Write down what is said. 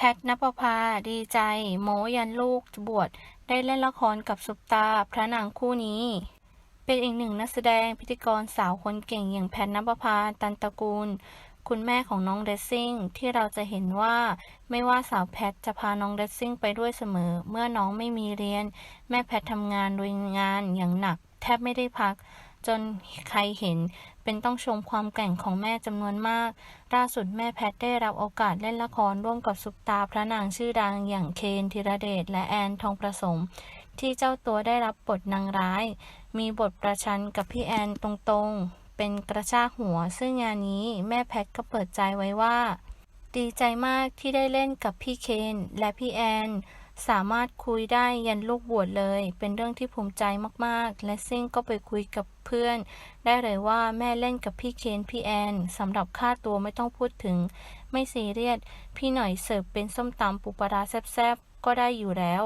แพทนปภาดีใจ โมยันลูกบวชได้เล่นละครกับซุปตา พระนางคู่นี้ เป็นอีกหนึ่งนักแสดงพิธีกรสาวคนเก่งอย่างแพทนปภาตันตระกูล คุณแม่ของน้องเดซซิ่งที่เราจะเห็นว่าไม่ว่าสาวแพทจะพาน้องเดซซิ่งไปด้วยเสมอ เมื่อน้องไม่มีเรียน แม่แพททำงานโดยงานอย่างหนัก แทบไม่ได้พัก จนใครเห็น เป็นต้องชมความแกร่งของแม่จำนวนมาก ล่าสุดแม่แพทได้รับโอกาสเล่นละครร่วมกับซุปตาพระนางชื่อดังอย่างเคนธีรเดชและแอนทองประสม ที่เจ้าตัวได้รับบทนางร้าย มีบทประชันกับพี่แอนตรงๆ เป็นกระชากหัว ซึ่งงานนี้แม่แพทก็เปิดใจไว้ว่า ดีใจมากที่ได้เล่นกับพี่เคนและพี่แอน สามารถคุยได้ยันลูกบวชเลย เป็นเรื่องที่ภูมิใจมากๆ และซิ่งก็ไปคุยกับเพื่อน ได้เลยว่าแม่เล่นกับพี่เคนพี่แอนสำหรับค่าตัวไม่ต้องพูดถึง ไม่ซีเรียสพี่หน่อยเสิร์ฟเป็นส้มตำปูปลาแซ่บๆก็ได้อยู่แล้ว